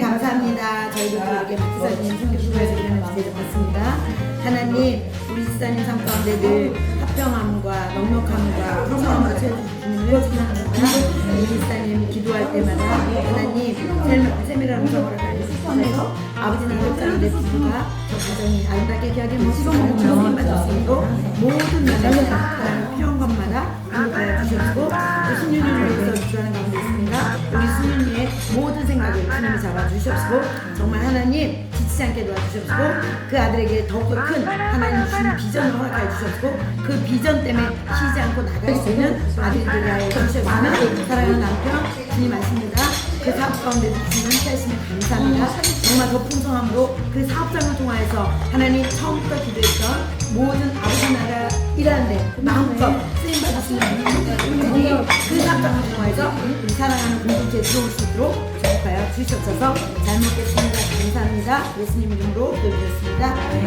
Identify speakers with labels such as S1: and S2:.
S1: 감사합니다. 저희도 이렇게 박지사님 성교부에서 일하는 주제를 봤습니다. 하나님, 우리 지사님 삶 가운데 늘 합평함과 넉넉함과 풍성함을 채워주시는 찬양합니다. 우리 지사님 기도할 때마다 하나님 셀- 세미라는 정어를 가지셔서 아버지 나라 가운데 부부가 저 가정이 아름답게 귀하게 모시고 수 있도록 모든 하나님 필요한 것마다 하여 주셨고 또 신유님을 위해서 주하는 가운데 있습니다. 우리 모든 생각을 주님이 잡아주셨고 정말 하나님 지치지 않게 도와주셨고 그 아들에게 더욱더 큰 하나님 주신 비전을 허락해 주셨고 그 비전 때문에 쉬지 않고 나갈 수 있는 아들들이 하여 주셨으면 사랑하는 남편 주님 아십니다. 그 사업 가운데 주시는 하심에 감사합니다. 정말 더 풍성함으로 그 사업장을 통하여서 하나님 처음부터 기도했던 모든 아버지 나라 일하는데 마음껏 쓰임 받으시는 들어올 수 있도록 축복하여 주시옵소서 잘 먹겠습니다. 감사합니다. 예수님 이름으로 기도드렸습니다.